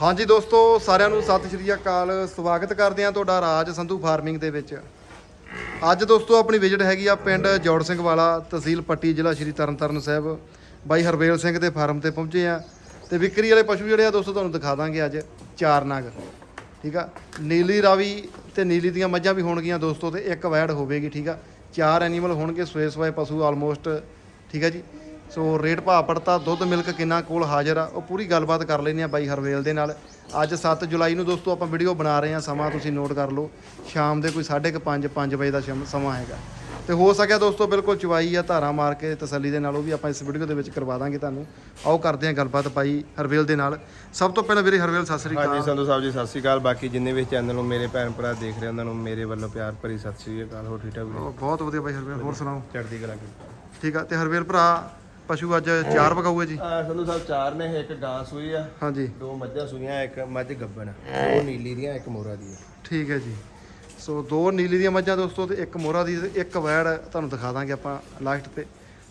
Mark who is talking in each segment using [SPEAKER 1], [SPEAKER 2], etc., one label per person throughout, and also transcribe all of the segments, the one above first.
[SPEAKER 1] ਹਾਂਜੀ ਦੋਸਤੋ, ਸਾਰਿਆਂ ਨੂੰ ਸਤਿ ਸ਼੍ਰੀ ਅਕਾਲ। ਸਵਾਗਤ ਕਰਦੇ ਹਾਂ ਤੁਹਾਡਾ ਰਾਜ ਸੰਧੂ ਫਾਰਮਿੰਗ ਦੇ ਵਿੱਚ। ਅੱਜ ਦੋਸਤੋ, ਆਪਣੀ ਵਿਜ਼ਿਟ ਹੈਗੀ ਆ ਪਿੰਡ ਜੋੜ ਸਿੰਘ ਵਾਲਾ, ਤਹਿਸੀਲ ਪੱਟੀ, ਜ਼ਿਲ੍ਹਾ ਸ਼੍ਰੀ ਤਰਨਤਾਰਨ ਸਾਹਿਬ। ਬਾਈ ਹਰਵੇਲ ਸਿੰਘ ਦੇ ਫਾਰਮ ਤੇ ਪਹੁੰਚੇ ਆ ਤੇ ਵਿਕਰੀ ਵਾਲੇ ਪਸ਼ੂ ਜਿਹੜੇ ਆ ਦੋਸਤੋ, ਤੁਹਾਨੂੰ ਦਿਖਾ ਦਾਂਗੇ ਅੱਜ। ਚਾਰ ਨਗ। ਠੀਕ ਆ? ਨੀਲੀ ਰਾਵੀ ਤੇ ਨੀਲੀ ਦੀਆਂ ਮੱਝਾਂ ਵੀ ਹੋਣਗੀਆਂ ਦੋਸਤੋ ਤੇ ਇੱਕ ਵੈੜ ਹੋਵੇਗੀ, ਠੀਕ ਆ? ਚਾਰ ਐਨੀਮਲ ਹੋਣਗੇ ਸਵੇ ਸੋਏ ਪਸ਼ੂ ਆਲਮੋਸਟ ਠੀਕ ਆ ਜੀ? ਸੋ ਰੇਟ ਭਾਅ ਪੜਤਾ ਦੁੱਧ ਮਿਲਕ ਕਿੰਨਾ ਕੋਲ ਹਾਜ਼ਰ ਆ ਉਹ ਪੂਰੀ ਗੱਲਬਾਤ ਕਰ ਲੈਂਦੇ ਆ ਬਾਈ ਹਰਵੇਲ ਦੇ ਨਾਲ। ਅੱਜ 7 ਜੁਲਾਈ ਨੂੰ ਦੋਸਤੋ ਆਪਾਂ ਵੀਡੀਓ ਬਣਾ ਰਹੇ ਆ ਸਮਾਂ ਤੁਸੀਂ ਨੋਟ ਕਰ ਲਓ। ਸ਼ਾਮ ਦੇ ਕੋਈ 5:30 5 ਵਜੇ ਦਾ ਸ਼ਮ- ਹੈਗਾ। ਤੇ ਹੋ ਸਕਿਆ ਦੋਸਤੋ ਬਿਲਕੁਲ ਚਵਾਈ ਆ ਧਾਰਾ ਮਾਰ ਕੇ ਤਸੱਲੀ ਦੇ ਨਾਲ ਉਹ ਵੀ ਆਪਾਂ ਇਸ ਵੀਡੀਓ ਦੇ ਵਿੱਚ ਕਰਵਾ ਦਾਂਗੇ ਤੁਹਾਨੂੰ। ਆਓ ਕਰਦੇ ਆ ਗੱਲਬਾਤ ਬਾਈ ਹਰਵੇਲ ਦੇ ਨਾਲ। ਸਭ ਤੋਂ ਪਹਿਲਾਂ ਵੀਰੇ ਹਰਵੇਲ ਸਤਿ ਸ੍ਰੀ
[SPEAKER 2] ਹਾਂਜੀ
[SPEAKER 1] ਅਕਾਲ
[SPEAKER 2] ਸੰਧੂ ਸਾਹਿਬ ਜੀ ਸਤਿ ਸ਼੍ਰੀ ਅਕਾਲ। ਬਾਕੀ ਜਿੰਨੇ ਵੀ ਚੈਨਲ ਨੂੰ ਮੇਰੇ ਭੈਣ ਭਰਾ ਦੇਖ ਰਹੇ ਉਹਨਾਂ ਨੂੰ ਮੇਰੇ ਵੱਲੋਂ ਪਿਆਰ ਭਰੀ ਸਤਿ ਸ਼੍ਰੀ ਅਕਾਲ ਹੋ ਠੀਕ ਠਾਕ
[SPEAKER 1] ਬਹੁਤ ਵਧੀਆ ਬਾਈ ਹਰਵੇਲ ਹੋਰ ਸੁਣਾਓ?
[SPEAKER 2] ਚੜ੍ਹਦੀ ਕਲਾ
[SPEAKER 1] ਠੀਕ ਆ ਤੇ ਹਰਵੇਲ ਭਰਾ ਪਸ਼ੂ ਅੱਜ ਚਾਰ ਪਕਾਊਏ ਜੀ?
[SPEAKER 2] ਆ ਸੰਧੂ ਸਾਹਿਬ ਚਾਰ ਨੇ ਇੱਕ ਗਾਂ ਸੂਈ ਆ।
[SPEAKER 1] ਹਾਂਜੀ।
[SPEAKER 2] ਦੋ ਮੱਝਾਂ ਸੂਈਆਂ ਇੱਕ ਮੱਝ ਗੱਬਣ। ਉਹ ਨੀਲੀ ਦੀਆਂ ਇੱਕ ਮੋਰਾ ਦੀ ਆ।
[SPEAKER 1] ਠੀਕ ਹੈ ਜੀ। ਸੋ ਦੋ ਨੀਲੀ ਦੀਆਂ ਮੱਝਾਂ ਦੋਸਤੋ ਤੇ ਇੱਕ ਮੋਰਾ ਦੀ ਤੇ ਇੱਕ ਵੈੜ ਤੁਹਾਨੂੰ ਦਿਖਾ ਦਾਂਗੇ ਆਪਾਂ ਲਾਸਟ ਤੇ।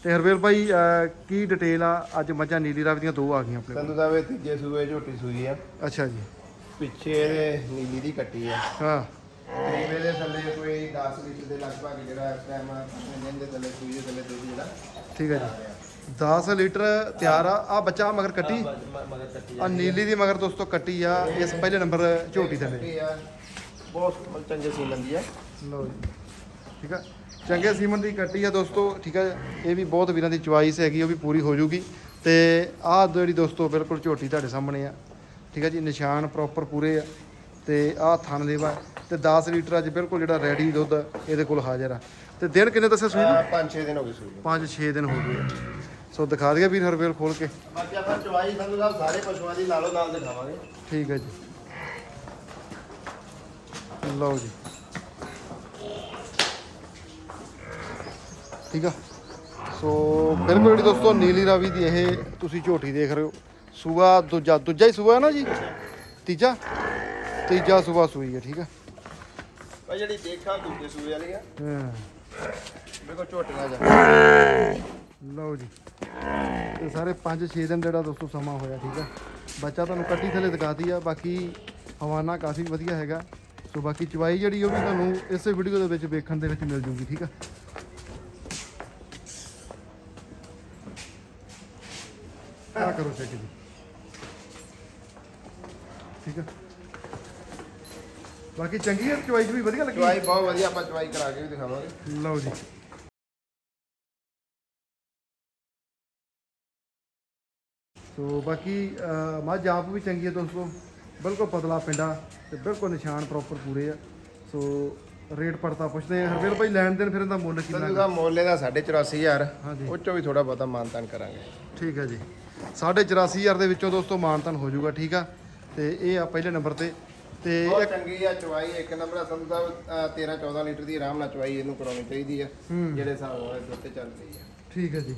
[SPEAKER 1] ਤੇ ਹਰਵੇਲ ਭਾਈ ਅਹ, ਕੀ ਡਿਟੇਲ ਆ? ਅੱਜ ਮੱਝਾਂ ਨੀਲੀ ਰਾਵੀ ਦੀਆਂ ਦੋ ਆ ਗਈਆਂ ਆਪਣੇ ਕੋਲ।
[SPEAKER 2] ਸੰਧੂ ਸਾਹਿਬ ਇਹ ਤੀਜੇ ਸੂਏ ਝੋਟੀ ਸੂਈ ਆ।
[SPEAKER 1] ਅੱਛਾ ਜੀ।
[SPEAKER 2] ਪਿੱਛੇ ਇਹਦੇ ਨੀਲੀ ਦੀ ਕੱਟੀ ਆ।
[SPEAKER 1] ਹਾਂ।
[SPEAKER 2] ਕਰੀਬੇ ਦੇ ਥੱਲੇ ਕੋਈ 10 ਲੀਟਰ ਦੇ ਲਗਭਗ ਜਿਹੜਾ ਇਸ ਟਾਈਮ ਦਿਨ ਦੇ ਥੱਲੇ ਸੂਈ ਦੇ ਥੱਲੇ ਦੁੱਧ ਜਿਹੜਾ
[SPEAKER 1] ਠੀਕ ਹੈ ਜੀ। 10 ਲੀਟਰ ਤਿਆਰ ਆ। ਆ ਬੱਚਾ ਮਗਰ ਕੱਟੀ।
[SPEAKER 2] ਮਗਰ ਕੱਟੀ
[SPEAKER 1] ਆ। ਨੀਲੀ ਦੀ ਮਗਰ ਦੋਸਤੋ ਕੱਟੀ ਆ। ਇਸ ਪਹਿਲੇ ਨੰਬਰ ਝੋਟੀ ਥੱਲੇ।
[SPEAKER 2] ਆ। ਬਹੁਤ ਚੰਗੇ ਸੀ ਲੰਦੀ ਆ।
[SPEAKER 1] ਲਓ ਜੀ। ਠੀਕ ਆ। ਚੰਗੇ ਸੀਮਨ ਦੀ ਕੱਟੀ ਆ ਦੋਸਤੋ। ਠੀਕ ਆ। ਇਹ ਵੀ ਬਹੁਤ ਵੀਰਾਂ ਦੀ ਚੁਆਇਸ ਹੈਗੀ ਉਹ ਵੀ ਪੂਰੀ ਹੋ ਜਾਊਗੀ ਤੇ ਆਹ ਜਿਹੜੀ ਦੋਸਤੋ ਬਿਲਕੁਲ ਝੋਟੀ ਤੁਹਾਡੇ ਸਾਹਮਣੇ ਆ। ਠੀਕ ਆ ਜੀ ਨਿਸ਼ਾਨ ਪ੍ਰੋਪਰ ਪੂਰੇ ਆ। ਤੇ ਆਹ ਥਣ ਦੇਵਾ ਤੇ 10 ਲੀਟਰ ਅੱਜ ਬਿਲਕੁਲ ਜਿਹੜਾ ਰੈਡੀ ਦੁੱਧ ਇਹਦੇ ਕੋਲ ਹਾਜ਼ਰ ਆ। ਤੇ ਦਿਨ ਕਿੰਨੇ ਦੱਸਿਆ ਸੂਈ ਨੂੰ
[SPEAKER 2] 5-6 ਦਿਨ ਹੋ ਗਏ ਸੂਈ ਨੂੰ।
[SPEAKER 1] 5-6 ਦਿਨ ਹੋ ਗਏ ਆ। ਸੋ ਦਿਖਾ ਦਈਏ ਵੀਰ ਹਰਵੇਲ ਖੋਲ ਕੇ।
[SPEAKER 2] ਬਾਕੀ ਆਪਾਂ ਚਵਾਈ ਸੰਧੂ ਸਾਹਿਬ ਸਾਰੇ ਪਸ਼ੂਆਂ ਦੀ ਨਾਲੋਂ ਨਾਲ ਦਿਖਾਵਾਂਗੇ।
[SPEAKER 1] ਠੀਕ ਹੈ ਜੀ। ਲਓ ਜੀ। ਠੀਕ ਆ। ਸੋ ਬਿਲਕੁਲ ਜਿਹੜੀ ਦੋਸਤੋ ਨੀਲੀ ਰਾਵੀ ਦੀ ਇਹ ਤੁਸੀਂ ਝੋਟੀ ਦੇਖ ਰਹੇ ਹੋ। ਸੂਆ ਦੂਜਾ ਦੂਜਾ ਹੀ ਸੂਆ ਹੈ ਨਾ ਜੀ? ਤੀਜਾ? ਤੀਜਾ ਸੂਆ ਸੂਈ ਹੈ ਠੀਕ ਆ।
[SPEAKER 2] ਭਾਈ ਜਿਹੜੀ ਦੇਖਾਂ ਦੂਜੇ ਸੂਏ ਵਾਲੀ ਆ।
[SPEAKER 1] ਹਾਂ।
[SPEAKER 2] ਦੇਖੋ ਝੋਟੀਆਂ ਜਾ।
[SPEAKER 1] ਲਓ ਜੀ। ਇਹ ਸਾਰੇ 5-6 ਦਿਨ ਜਿਹੜਾ ਦੋਸਤੋ ਸਮਾਂ ਹੋਇਆ ਠੀਕ ਆ। ਬੱਚਾ ਤੁਹਾਨੂੰ ਕੱਟੀ ਥੱਲੇ ਦਿਖਾਤੀ ਆ ਬਾਕੀ ਹਵਾਨਾ ਕਾਫੀ ਵਧੀਆ ਹੈਗਾ। ਸੋ ਬਾਕੀ ਚਵਾਈ ਜਿਹੜੀ ਉਹ ਵੀ ਤੁਹਾਨੂੰ ਇਸੇ ਵੀਡੀਓ ਦੇ ਵਿੱਚ ਵੇਖਣ ਦੇ ਵਿੱਚ ਮਿਲ ਜੂਗੀ ਠੀਕ ਆ। ਆ ਕਰੋ ਚੈੱਕ ਜੀ। ਠੀਕ ਆ। ਬਾਕੀ ਚੰਗੀ ਹੈ ਚਵਾਈ ਵੀ ਵਧੀਆ ਲੱਗੀ?
[SPEAKER 2] ਚਵਾਈ ਬਹੁਤ ਵਧੀਆ ਆਪਾਂ ਚਵਾਈ ਕਰਾ ਕੇ ਵੀ ਦਿਖਾਵਾਂਗੇ।
[SPEAKER 1] ਲਓ ਜੀ। ਸੋ ਬਾਕੀ ਮੱਝ ਆਪ ਵੀ ਚੰਗੀ ਹੈ ਦੋਸਤੋ। ਬਿਲਕੁਲ ਪਤਲਾ ਪਿੰਡਾ ਤੇ ਬਿਲਕੁਲ ਨਿਸ਼ਾਨ ਪ੍ਰੋਪਰ ਪੂਰੇ ਆ। ਸੋ ਰੇਟ ਪੜਤਾ ਪੁੱਛਦੇ ਆ। ਹਰਵੇਲ ਭਾਈ ਲੈਣ ਦੇਣ ਫਿਰ ਇਹਦਾ ਮੁੱਲ ਕਿੰਨਾ
[SPEAKER 2] ਦਾ ਮੁੱਲ ਇਹਦਾ 84000
[SPEAKER 1] ਹਾਂਜੀ।
[SPEAKER 2] ਉਹ ਚੋਂ ਵੀ ਥੋੜਾ ਬਹੁਤਾ ਮਾਨਤਾਨ ਕਰਾਂਗੇ।
[SPEAKER 1] ਠੀਕ ਹੈ ਜੀ। 84000 ਦੇ ਵਿੱਚੋਂ ਦੋਸਤੋ ਮਾਨਤਨ ਹੋ ਜਾਊਗਾ ਠੀਕ ਆ? ਤੇ ਇਹ ਆ ਪਹਿਲੇ ਨੰਬਰ ਤੇ। ਤੇ ਇੱਕ
[SPEAKER 2] ਚੰਗੀ ਆ ਚਵਾਈ ਇੱਕ ਨੰਬਰ ਆ ਸਾਹਿਬ 13 14 ਲੀਟਰ ਦੀ ਆਰਾਮ ਨਾਲ ਚਵਾਈ ਇਹਨੂੰ ਕਰਾਉਣੀ ਚਾਹੀਦੀ ਆ। ਜਿਹੜੇ ਹਿਸਾਬ ਨਾਲ ਦੁੱਧ ਤੇ ਚੱਲ ਰਹੀ ਆ।
[SPEAKER 1] ਠੀਕ ਹੈ ਜੀ।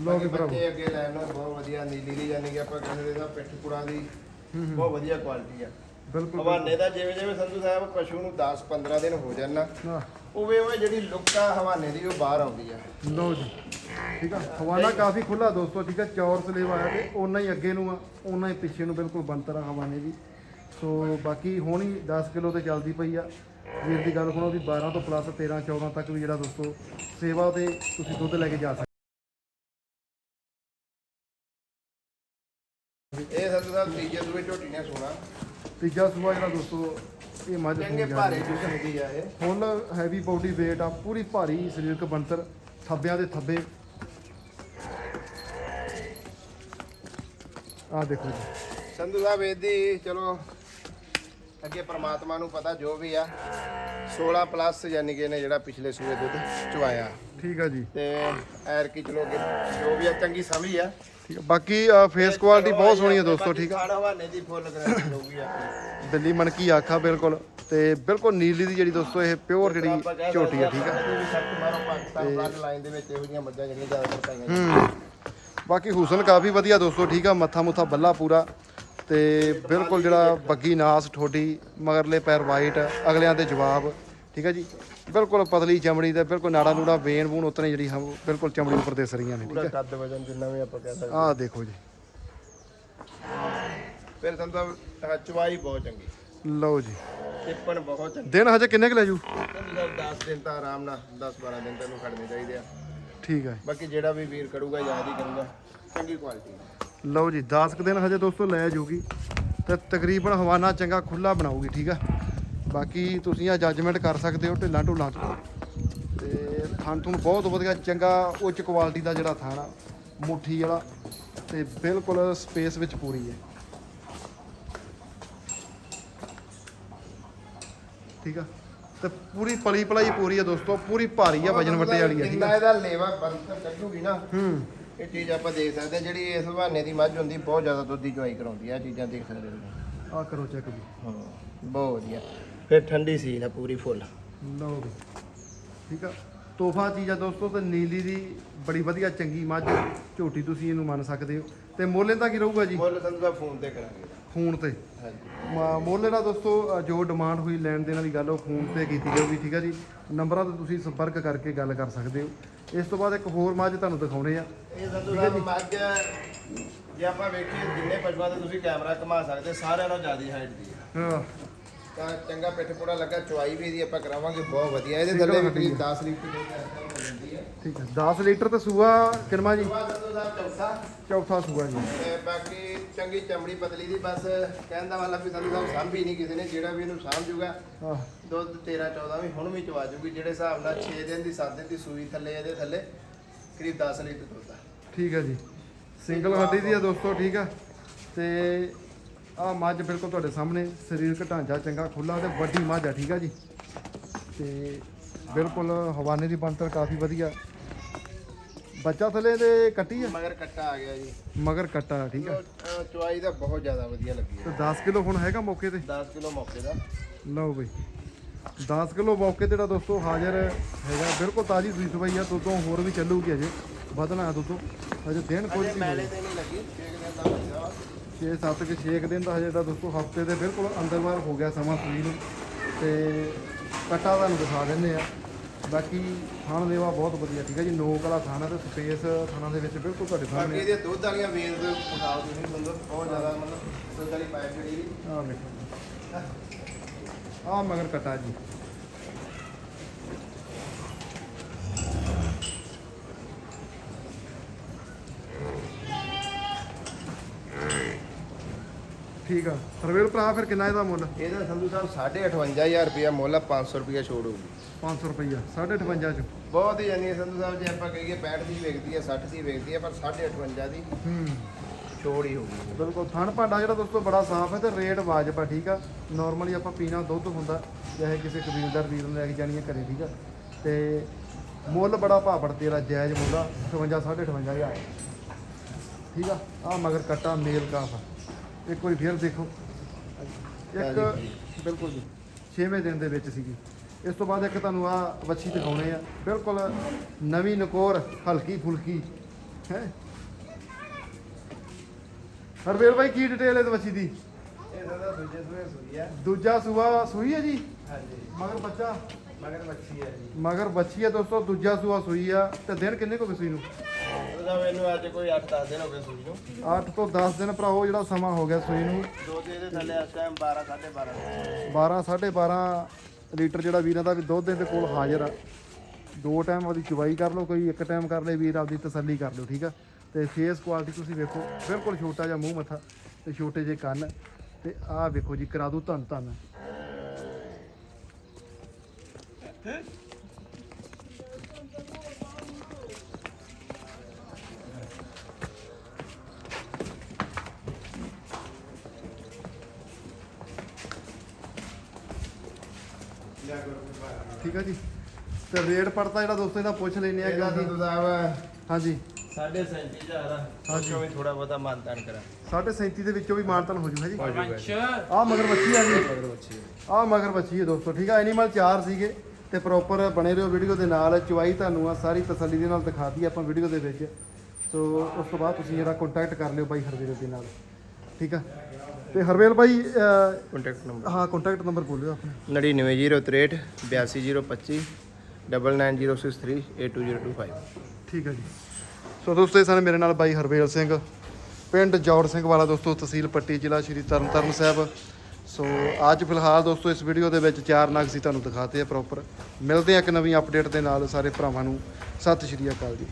[SPEAKER 1] ਲਓ ਵੀ ਭਰਾਵੋ
[SPEAKER 2] ਬੱਚੇ ਅੱਗੇ ਲੈਣ ਨਾਲ ਬਹੁਤ ਵਧੀਆ ਨੀਲੀ ਦੀ ਯਾਨੀ ਕਿ ਆਪਾਂ ਕਹਿੰਦੇ ਦਾ ਪਿੱਠ ਪੁੜਾ ਦੀ ਬਹੁਤ ਵਧੀਆ ਕੁਆਲਿਟੀ ਆ।
[SPEAKER 1] ਬਿਲਕੁਲ
[SPEAKER 2] ਹਵਾਨੇ ਦਾ ਜਿਵੇਂ ਜਿਵੇਂ ਸੰਧੂ ਸਾਹਿਬ ਪਸ਼ੂ ਨੂੰ 10 15 ਦਿਨ ਹੋ ਜਾਣ ਨਾ
[SPEAKER 1] ਆਹ,
[SPEAKER 2] ਉਵੇਂ ਉਵੇਂ ਜਿਹੜੀ ਲੁੱਕ ਆ ਹਵਾਨੇ ਦੀ ਉਹ ਬਾਹਰ ਆਉਂਦੀ ਆ।
[SPEAKER 1] ਲਓ ਜੀ ਠੀਕ ਆ? ਹਵਾਨਾ ਕਾਫੀ ਖੁੱਲਾ ਦੋਸਤੋ ਠੀਕ ਆ? ਚੌਰ ਸਲੇਵ ਆਇਆ ਤੇ ਓਨਾ ਹੀ ਅੱਗੇ ਨੂੰ ਆ ਓਨਾ ਹੀ ਪਿੱਛੇ ਨੂੰ ਬਿਲਕੁਲ ਬੰਤਰ ਆ ਹਵਾਨੇ ਦੀ। ਸੋ ਬਾਕੀ ਹੁਣ ਹੀ 10 ਕਿਲੋ ਤੇ ਚੱਲਦੀ ਪਈ ਆ। ਵੀਰ ਦੀ ਗੱਲ ਸੁਣੋ ਵੀ 12 ਤੋਂ ਪਲੱਸ 13 14 ਤੱਕ ਵੀ ਜਿਹੜਾ ਦੋਸਤੋ ਸੇਵਾ ਤੇ ਤੁਸੀਂ ਦੁੱਧ ਲੈ ਕੇ ਜਾ ਸਕਦੇ
[SPEAKER 2] ਇਹ ਸੰਧੂ ਸਾਹਿਬ ਤੀਜੇ ਦੂਏ ਝੋਟੀ ਨੇ ਸੋਣਾ।
[SPEAKER 1] ਤੀਜਾ ਸੂਆ ਜਿਹੜਾ ਦੋਸਤੋ ਇਹ ਮੱਝ
[SPEAKER 2] ਚੰਗੇ
[SPEAKER 1] ਸੂਈ
[SPEAKER 2] ਭਾਰੇ ਜਿਸਮ ਦੀ ਆ ਇਹ।
[SPEAKER 1] ਫੁੱਲ ਹੈਵੀ ਬਾਡੀ weight ਆ ਪੂਰੀ ਭਾਰੀ ਸਰੀਰਕ ਬੰਤਰ ਥੱਬਿਆਂ ਦੇ ਥੱਬੇ। ਆ ਦੇਖੋ ਜੀ।
[SPEAKER 2] ਸੰਧੂ ਸਾਹਿਬ ਇਹਦੀ ਚਲੋ ਅੱਗੇ ਪ੍ਰਮਾਤਮਾ ਨੂੰ ਪਤਾ ਜੋ ਵੀ ਆ। 16 ਪਲੱਸ ਯਾਨੀ ਕਿ ਇਹਨੇ ਜਿਹੜਾ ਪਿਛਲੇ ਸੂਏ ਦੁੱਧ ਚੁਆਇਆ
[SPEAKER 1] ਠੀਕ ਆ ਜੀ।
[SPEAKER 2] ਤੇ ਐਰ ਕੀ ਚਲੋ ਅੱਗੇ ਜੋ ਵੀ ਆ ਚੰਗੀ ਸਮਝੀ ਆ।
[SPEAKER 1] ਠੀਕ ਆ। ਬਾਕੀ ਫੇਸ ਕੁਆਲਿਟੀ ਬਹੁਤ ਸੋਹਣੀ ਹੈ ਦੋਸਤੋ ਠੀਕ ਆ।
[SPEAKER 2] ਖਾਣਾ ਹਵਾਨੇ ਦੀ ਫੁੱਲ ਗਰੰਟੀ ਹੋਊਗੀ ਆਪਣੀ।
[SPEAKER 1] ਦਿੱਲੀ ਮਣਕੀ ਆਖਾ ਬਿਲਕੁਲ। ਤੇ ਬਿਲਕੁਲ ਨੀਲੀ ਦੀ ਜਿਹੜੀ ਦੋਸਤੋ ਇਹ ਪਿਓਰ ਜਿਹੜੀ ਝੋਟੀ ਹੈ ਠੀਕ ਆ।
[SPEAKER 2] ਸਖਤ ਮਾਰੋ ਪਾਕਿਸਤਾਨ ਬਲੱਡ ਲਾਈਨ ਦੇ ਵਿੱਚ ਇਹੋ ਜਿਹੀਆਂ ਮੱਝਾਂ ਜਿਹੜੀਆਂ ਜ਼ਿਆਦਾਤਰ ਪਾਈਆਂ
[SPEAKER 1] ਬਾਕੀ ਹੁਸਨ ਕਾਫੀ ਵਧੀਆ ਦੋਸਤੋ ਠੀਕ ਆ। ਮੱਥਾ ਮੁੱਥਾ ਬੱਲਾ ਪੂਰਾ। ਤੇ ਬਿਲਕੁਲ ਜਿਹੜਾ ਬੱਗੀ ਨਾਸ ਠੋਡੀ ਮਗਰਲੇ ਪੈਰ ਵਾਈਟ ਅਗਲਿਆਂ ਦੇ ਜਵਾਬ ਠੀਕ ਆ ਜੀ? ਬਿਲਕੁਲ ਪਤਲੀ ਚਮੜੀ ਤੇ ਬਿਲਕੁਲ ਨਾੜਾ ਨੂੜਾ ਵੇਨ ਵੂਨ ਉਤਨੇ ਜਿਹੜੀ ਹਮ- ਬਿਲਕੁਲ ਚਮੜੀ ਉੱਪਰ ਦਿਸ ਰਹੀਆਂ ਨੇ ਠੀਕ ਹੈ?
[SPEAKER 2] ਕੱਦ ਵਜਨ ਜਿੰਨਾ ਵੀ ਆਪਾਂ ਕਹਿ ਸਕਦੇ
[SPEAKER 1] ਆਹ ਦੇਖੋ ਜੀ।
[SPEAKER 2] ਫਿਰ ਤਾਂ ਚਵਾਈ ਬਹੁਤ ਚੰਗੀ।
[SPEAKER 1] ਲਓ ਜੀ।
[SPEAKER 2] ਟਿੱਪਣ ਬਹੁਤ ਚੰਗੀ।
[SPEAKER 1] ਦਿਨ ਹਜੇ ਕਿੰਨੇ ਕੁ ਲੈ ਜੂ?
[SPEAKER 2] ਸੰਧੂ ਸਾਹਿਬ 10 ਦਿਨ ਤਾਂ ਆਰਾਮ ਨਾਲ 10 12 ਦਿਨ ਤੈਨੂੰ ਖੜਨੇ ਚਾਹੀਦੇ ਆ।
[SPEAKER 1] ਠੀਕ ਹੈ
[SPEAKER 2] ਬਾਕੀ ਜਿਹੜਾ ਵੀ ਵੀਰ ਕਰੂਗਾ ਯਾਦ ਹੀ ਕਰੂਗਾ। ਚੰਗੀ ਕੁਆਲਿਟੀ
[SPEAKER 1] ਲਓ ਜੀ 10 ਕੁ ਦਿਨ ਹਜੇ ਦੋਸਤੋ ਲੈ ਜੂਗੀ ਤੇ ਤਕਰੀਬਨ ਹਵਾਨਾ ਚੰਗਾ ਖੁੱਲਾ ਬਣਾਉਗੀ ਠੀਕ ਆ? ਬਾਕੀ ਤੁਸੀਂ ਆ ਜੱਜਮੈਂਟ ਕਰ ਸਕਦੇ ਹੋ ਢਿੱਲਾਂ ਢੁੱਲਾਂ ਤੋਂ ਥਣ ਤੁਹਾਨੂੰ ਬਹੁਤ ਵਧੀਆ ਚੰਗਾ ਉੱਚ ਕੁਆਲਿਟੀ ਦਾ ਜਿਹੜਾ ਥਣ ਮੁੱਠੀ ਵਾਲਾ ਤੇ ਬਿਲਕੁਲ ਸਪੇਸ ਵਿੱਚ ਪੂਰੀ ਹੈ। ਠੀਕ ਆ? ਤੇ ਪੂਰੀ ਪਲੀ ਪਲਾਈ ਪੂਰੀ ਆ ਦੋਸਤੋ ਪੂਰੀ ਭਾਰੀ ਆ ਵਜਨ ਵੱਟੇ ਵਾਲੀ ਆ ਠੀਕ ਆ?
[SPEAKER 2] ਇਹਦਾ ਲੇਵਾ ਬੰਤਰ ਕੱਢੂਗੀ ਨਾ
[SPEAKER 1] ਹੂੰ।
[SPEAKER 2] ਇਹ ਚੀਜ਼ ਆਪਾਂ ਦੇਖ ਸਕਦੇ ਹਾਂ। ਜਿਹੜੀ ਇਸ ਬਹਾਨੇ ਦੀ ਮੱਝ ਹੁੰਦੀ ਬਹੁਤ ਜ਼ਿਆਦਾ ਦੁੱਧ ਦੀ ਚਵਾਈ ਕਰਾਉਂਦੀ ਆ ਇਹ ਚੀਜ਼ਾਂ ਦੇਖ ਸਕਦੇ ਹੋ
[SPEAKER 1] ਆ ਕਰੋ ਚੈੱਕ ਵੀ
[SPEAKER 2] ਹਾਂ ਬਹੁਤ ਵਧੀਆ। ਫਿਰ ਠੰਡੀ ਸੀਲ ਆ ਪੂਰੀ ਫੁੱਲ।
[SPEAKER 1] ਲਓ ਵੀ ਠੀਕ ਆ। ਤੋਹਫਾ ਚੀਜ਼ ਆ ਦੋਸਤੋ ਤੇ ਨੀਲੀ ਦੀ ਬੜੀ ਵਧੀਆ ਚੰਗੀ ਮੱਝ ਝੋਟੀ ਤੁਸੀਂ ਇਹਨੂੰ ਮੰਨ ਸਕਦੇ ਹੋ। ਤੇ ਮੋਲੇ ਦਾ ਕੀ ਰਹੂਗਾ ਜੀ?
[SPEAKER 2] ਮੁੱਲ ਸੰਧੂ ਦਾ ਫੋਨ ਤੇ ਕਰਾਂਗੇ।
[SPEAKER 1] ਫੋਨ ਤੇ।
[SPEAKER 2] ਹਾਂਜੀ।
[SPEAKER 1] ਮੋਲੇ ਦਾ ਦੋਸਤੋ ਅ, ਜੋ ਡਿਮਾਂਡ ਹੋਈ ਲੈਣ ਦੇਣ ਵਾਲੀ ਗੱਲ ਉਹ ਫੋਨ ਤੇ ਕੀਤੀ ਜਾਊਗੀ ਠੀਕ ਆ ਜੀ। ਨੰਬਰਾਂ ਤੇ ਤੁਸੀਂ ਸੰਪਰਕ ਕਰਕੇ ਗੱਲ ਕਰ ਸਕਦੇ ਹੋ। ਇਸ ਤੋਂ ਬਾਅਦ ਇੱਕ ਹੋਰ ਮੱਝ ਤੁਹਾਨੂੰ ਦਿਖਾਉਣੇ ਆ।
[SPEAKER 2] ਇਹ ਸੰਧੂ ਸਾਹਿਬ ਮੱਝ ਜੇ ਆਪਾਂ ਵੇਖੀਏ ਜਿੰਨੇ ਪਸ਼ੂਆਂ ਤੇ ਤੁਸੀਂ ਕੈਮਰਾ ਘੁਮਾ ਸਕਦੇ ਸਾਰਿਆਂ ਨਾਲੋਂ ਜ਼ਿਆਦਾ ਹਾਈਟ ਦੀ ਹੈ।
[SPEAKER 1] ਹਾਂ,
[SPEAKER 2] ਤਾਂ ਚੰਗਾ ਪਿੱਠ ਪੂੜਾ ਲੱਗਾ ਚੁਆਈ ਵੀ ਇਹਦੀ ਆਪਾਂ ਕਰਾਵਾਂਗੇ ਬਹੁਤ ਵਧੀਆ। ਇਹਦੇ ਥੱਲੇ ਵੀ
[SPEAKER 1] ਹੱਡੀ
[SPEAKER 2] ਕਰੀਬ 10 ਲੀਟਰ
[SPEAKER 1] ਠੀਕ ਹੈ। 10 ਲੀਟਰ ਤੇ ਸੂਆ ਕਿੰਨਾ ਜੀ?
[SPEAKER 2] ਬਾਅਦ ਸੰਧੂ ਸਾਹਿਬ ਚੌਥਾ।
[SPEAKER 1] ਚੌਥਾ ਸੂਆ ਜੀ।
[SPEAKER 2] ਤੇ ਬਾਕੀ ਚੰਗੀ ਚਮੜੀ ਪਤਲੀ ਦੀ ਬਸ ਕਹਿਣ ਦਾ ਮਤਲਬ ਵੀ ਸੰਧੂ ਸਾਹਿਬ ਸਾਂਭੀ ਨਹੀਂ ਕਿਸੇ ਨੇ ਜਿਹੜਾ ਵੀ ਇਹਨੂੰ ਸਾਂਭ ਜੂਗਾ
[SPEAKER 1] ਆਹ
[SPEAKER 2] ਦੁੱਧ 13 14 ਵੀ ਹੁਣ ਵੀ ਚਵਾ ਜੂਗੀ ਜਿਹੜੇ ਹਿਸਾਬ ਨਾਲ 6 ਦਿਨ ਦੀ 7 ਦਿਨ ਦੀ ਸੂਈ ਥੱਲੇ ਇਹਦੇ ਥੱਲੇ ਕਰੀਬ 10 ਲੀਟਰ ਦੁੱਧ ਆ।
[SPEAKER 1] ਠੀਕ ਹੈ ਜੀ। ਸਿੰਗਲ ਹੱਡੀ ਦੀ ਆ ਦੋਸਤੋ ਠੀਕ ਆ। ਤੇ ਆ ਮੱਝ ਬਿਲਕੁਲ ਤੁਹਾਡੇ ਸਾਹਮਣੇ ਸਰੀਰਕ ਢਾਂਚਾ ਚੰਗਾ ਖੁੱਲਾ ਤੇ ਵੱਡੀ ਮੱਝ ਆ ਠੀਕ ਆ ਜੀ। ਤੇ ਬਿਲਕੁਲ ਹਵਾਨੇ ਦੀ ਬਣਤਰ ਕਾਫੀ ਵਧੀਆ। ਬੱਚਾ ਥੱਲੇ ਦੇ ਕੱਟੀ ਆ?
[SPEAKER 2] ਮਗਰ ਕੱਟਾ ਆ ਗਿਆ ਜੀ।
[SPEAKER 1] ਮਗਰ ਕੱਟਾ ਠੀਕ ਆ।
[SPEAKER 2] ਅਹ ਚੁਆਈ ਦਾ ਬਹੁਤ ਜ਼ਿਆਦਾ ਵਧੀਆ ਲੱਗੀ
[SPEAKER 1] ਤੇ
[SPEAKER 2] ਹੈ
[SPEAKER 1] 10 ਕਿਲੋ ਹੁਣ ਹੈਗਾ ਮੌਕੇ ਤੇ?
[SPEAKER 2] 10 ਕਿਲੋ ਮੌਕੇ ਦਾ।
[SPEAKER 1] ਲਓ ਬਈ। 10 ਕਿਲੋ ਮੌਕੇ ਤੇ ਜਿਹੜਾ ਦੋਸਤੋ ਹਾਜ਼ਰ ਹੈਗਾ ਬਿਲਕੁਲ ਤਾਜ਼ੀ ਸੂਈ ਸਵਾਈ ਆ ਦੁੱਧੋਂ ਹੋਰ ਵੀ ਚੱਲੂਗੀ ਅਜੇ ਵਧਣਾ ਹੈ ਦੁੱਧੋਂ। ਅਜੇ ਦਿਨ ਕੁਝ
[SPEAKER 2] ਅਜੇ
[SPEAKER 1] ਨਹੀਂ
[SPEAKER 2] ਮੈਲੇ ਤੇ ਨਹੀਂ ਲੱਗੀ 6 ਦਿਨ ਦਾ ਹੋਇਆ
[SPEAKER 1] 6-7 ਕੇ 6 ਦਿਨ ਦਾ ਹਜੇ ਤਾਂ ਦੋਸਤੋ ਹਫ਼ਤੇ ਦੇ ਬਿਲਕੁਲ ਅੰਦਰ ਬਾਹਰ ਹੋ ਗਿਆ ਸਮਾਂ ਸੂਈ ਨੂੰ। ਤੇ ਕਟਾ ਤੁਹਾਨੂੰ ਦਿਖਾ ਦਿੰਦੇ ਆ। ਬਾਕੀ ਥਾਣ ਦੇਵਾ ਬਹੁਤ ਵਧੀਆ ਠੀਕ ਹੈ ਜੀ। ਨੋਕ ਵਾਲਾ ਥਾਣਾ ਤੇ ਸਪੇਸ ਥਾਣਾ ਦੇ ਵਿੱਚ ਬਿਲਕੁਲ ਤੁਹਾਡੇ
[SPEAKER 2] ਬਾਕੀ
[SPEAKER 1] ਸਾਹਮਣੇ
[SPEAKER 2] ਇਹਦੇ ਦੁੱਧ ਵਾਲੀਆਂ ਵੇਲ ਦੇ ਉਠਾਓ ਤੁਸੀਂ ਬੰਦੋ ਬਹੁਤ ਜ਼ਿਆਦਾ ਮਤਲਬ ਦੁੱਧ ਵਾਲੀ ਪਾਈਪ ਜਿਹੜੀ
[SPEAKER 1] ਆ ਵੇਖੋ। ਆ ਮਗਰ ਕਟਾ ਜੀ। ਠੀਕ ਆ। ਸਰਵੇਲ ਭਰਾ ਫਿਰ ਕਿੰਨਾ ਇਹਦਾ ਮੁੱਲ?
[SPEAKER 2] ਇਹਦਾ ਸੰਧੂ ਸਾਹਿਬ 58500 ਰੁਪਇਆ ਮੁੱਲ ਆ 500 ਰੁਪਇਆ ਛੋੜ ਹੋਊਗੀ
[SPEAKER 1] 500 ਰੁਪਈਆ 58 ਚ।
[SPEAKER 2] ਬਹੁਤ ਹੀ ਜਾਨੀ ਸੰਧੂ ਸਾਹਿਬ ਜੇ ਆਪਾਂ ਕਹੀਏ 65 ਦੀ ਵੇਚਦੀ ਹੈ 60 ਦੀ ਵੇਚਦੀ ਹੈ ਪਰ 585 ਦੀ
[SPEAKER 1] ਹੂੰ।
[SPEAKER 2] ਛੋੜ ਹੀ ਹੋਊਗੀ
[SPEAKER 1] ਬਿਲਕੁਲ ਥਣ ਭਾਂਡਾ ਜਿਹੜਾ ਦੋਸਤੋ ਬੜਾ ਸਾਫ਼ ਹੈ ਤੇ ਰੇਟ ਵਾਜਬ ਆ ਠੀਕ ਆ। ਨਾਰਮਲੀ ਆਪਾਂ ਪੀਣਾ ਦੁੱਧ ਹੁੰਦਾ ਚਾਹੇ ਕਿਸੇ ਕਬੀਲਦਾਰ ਵੀਰ ਨੂੰ ਲੈ ਕੇ ਜਾਣੀ ਹੈ ਘਰੇ ਠੀਕ ਆ। ਤੇ ਮੁੱਲ ਬੜਾ ਭਾਪੜ ਤੇਰਾ ਜਾਇਜ਼ ਮੁੱਲ ਆ 58 58 ਹਜ਼ਾਰ। ਠੀਕ ਆ ਆ ਮਗਰ ਕੱਟਾ ਮੇਲ ਕਾਫ ਆ। ਇੱਕ ਵਾਰੀ ਫੇਰ ਦੇਖੋ। ਇੱਕ ਬਿਲਕੁਲ ਜੀ। 6ਵੇਂ ਦਿਨ ਦੇ ਵਿੱਚ ਸੀਗੀ। ਇਸ ਤੋਂ ਬਾਅਦ ਇੱਕ ਤੁਹਾਨੂੰ ਆ ਵੱਛੀ ਦਿਖਾਉਣੇ ਆ। ਬਿਲਕੁਲ ਨਵੀਂ ਨਕੋਰ ਹਲਕੀ ਫੁਲਕੀ ਹੈ। ਹਰਵੇਲ ਭਾਈ ਕੀ ਡਿਟੇਲ ਹੈ ਇਸ ਵੱਛੀ ਦੀ?
[SPEAKER 2] ਇਹ ਦੂਜੇ ਸੂਏ ਸੂਈ ਹੈ
[SPEAKER 1] ਦੂਜਾ ਸੂਆ ਸੂਈ ਹੈ ਜੀ?
[SPEAKER 2] ਹਾਂਜੀ।
[SPEAKER 1] ਮਗਰ ਬੱਚਾ?
[SPEAKER 2] ਮਗਰ ਮੱਛੀ ਹੈ ਜੀ।
[SPEAKER 1] ਮਗਰ ਬੱਚੀ ਹੈ ਦੋਸਤੋ ਦੂਜਾ ਸੂਆ ਸੂਈ ਆ। ਤੇ ਦਿਨ ਕਿੰਨੇ ਕੋ ਸੂਈ ਨੂੰ?
[SPEAKER 2] ਉਹਦਾ ਮੈਨੂੰ ਅੱਜ ਕੋਈ 8-10 ਦਿਨ ਹੋ ਗਏ ਸੂਈ ਨੂੰ।
[SPEAKER 1] 8 ਤੋਂ 10 ਦਿਨ ਭਰਾਓ ਜਿਹੜਾ ਸਮਾਂ ਹੋ ਗਿਆ ਸੂਈ ਨੂੰ।
[SPEAKER 2] ਦੋ ਤੇ ਇਹਦੇ ਥੱਲੇ ਇਸ ਟਾਈਮ 12 12.5
[SPEAKER 1] 12 12.5 ਲੀਟਰ ਜਿਹੜਾ ਵੀਰਾਂ ਦਾ ਵੀ ਦੁੱਧ ਇਹਦੇ ਕੋਲ ਹਾਜ਼ਰ ਆ। ਦੋ ਟਾਈਮ ਉਹਦੀ ਚੁਵਾਈ ਕਰ ਲਓ ਕੋਈ ਇੱਕ ਟਾਈਮ ਕਰ ਲੈ ਵੀਰ ਆਪਦੀ ਤਸੱਲੀ ਕਰ ਲਓ ਠੀਕ ਆ? ਤੇ ਫੇਸ ਕੁਆਲਿਟੀ ਤੁਸੀਂ ਵੇਖੋ ਬਿਲਕੁਲ ਛੋਟਾ ਜਿਹਾ ਮੂੰਹ ਮੱਥਾ ਤੇ ਛੋਟੇ ਜਿਹੇ ਕੰਨ ਤੇ ਆਹ ਵੇਖੋ ਜੀ ਕਰਾ ਦੂ ਧੰਨ ਧੰਨ ਠੀਕ ਆ ਜੀ। ਤੇ ਰੇਟ ਪੜਤਾ ਜਿਹੜਾ ਦੋਸਤੋ ਇਹਦਾ ਪੁੱਛ ਲੈਨੇ ਆ
[SPEAKER 2] ਇਹਦਾ
[SPEAKER 1] ਕਿਉਂਕਿ ਹਾਂਜੀ।
[SPEAKER 2] 37500 ਆ।
[SPEAKER 1] ਹਾਂਜੀ।
[SPEAKER 2] ਵੀ ਥੋੜਾ ਬਹੁਤਾ ਮਾਨਤਾਨ ਕਰਾਂ।
[SPEAKER 1] 37.5 ਦੇ ਵਿੱਚੋਂ ਵੀ ਮਾਨਤਨ ਹੋ ਜੂ ਹੈ ਜੀ। ਆ ਮਗਰ ਬੱਚੀ ਆ ਜੀ।
[SPEAKER 2] ਮਗਰ ਮੱਛੀ
[SPEAKER 1] ਆ। ਮਗਰ ਬੱਚੀ ਹੈ ਦੋਸਤੋ ਠੀਕ ਆ ਐਨੀਮਲ ਚਾਰ ਸੀਗੇ ਤੇ ਪ੍ਰੋਪਰ ਬਣੇ ਰਹੋ ਵੀਡੀਓ ਦੇ ਨਾਲ। ਚੁਆਈ ਤੁਹਾਨੂੰ ਆ ਸਾਰੀ ਤਸੱਲੀ ਦੇ ਨਾਲ ਦਿਖਾਤੀ ਆਪਾਂ ਵੀਡੀਓ ਦੇ ਵਿੱਚ। ਸੋ ਉਸ ਤੋਂ ਬਾਅਦ ਤੁਸੀਂ ਜਿਹੜਾ ਕੰਟੈਕਟ ਕਰ ਲਿਓ ਬਾਈ ਹਰਵੇਲ ਦੇ ਨਾਲ। ਠੀਕ ਆ? ਤੇ ਹਰਵੇਲ ਬਾਈ ਅਹ,
[SPEAKER 2] ਕੰਟੈਕਟ ਨੰਬਰ
[SPEAKER 1] ਹਾਂ ਕੰਟੈਕਟ ਨੰਬਰ ਬੋਲਿਓ ਆਪਣਾ
[SPEAKER 2] 99063 82025 9906382025
[SPEAKER 1] ਠੀਕ ਹੈ ਜੀ। ਸੋ ਦੋਸਤੋ ਇਹ ਸਨ ਮੇਰੇ ਨਾਲ ਬਾਈ ਹਰਵੇਲ ਸਿੰਘ ਪਿੰਡ ਜੌੜ ਸਿੰਘ ਵਾਲਾ ਦੋਸਤੋ ਤਹਿਸੀਲ ਪੱਟੀ ਜ਼ਿਲ੍ਹਾ ਸ਼੍ਰੀ ਤਰਨਤਾਰਨ ਸਾਹਿਬ। ਸੋ ਅੱਜ ਫਿਲਹਾਲ ਦੋਸਤੋ ਇਸ ਵੀਡੀਓ ਦੇ ਵਿੱਚ ਚਾਰ ਨਗ ਸੀ ਤੁਹਾਨੂੰ ਦਿਖਾਤੇ ਆ ਪ੍ਰੋਪਰ ਮਿਲਦੇ ਆ ਇੱਕ ਨਵੀਂ ਅਪਡੇਟ ਦੇ ਨਾਲ ਸਾਰੇ ਭਰਾਵਾਂ ਨੂੰ। ਸਤਿ ਸ਼੍ਰੀ ਅਕਾਲ ਜੀ।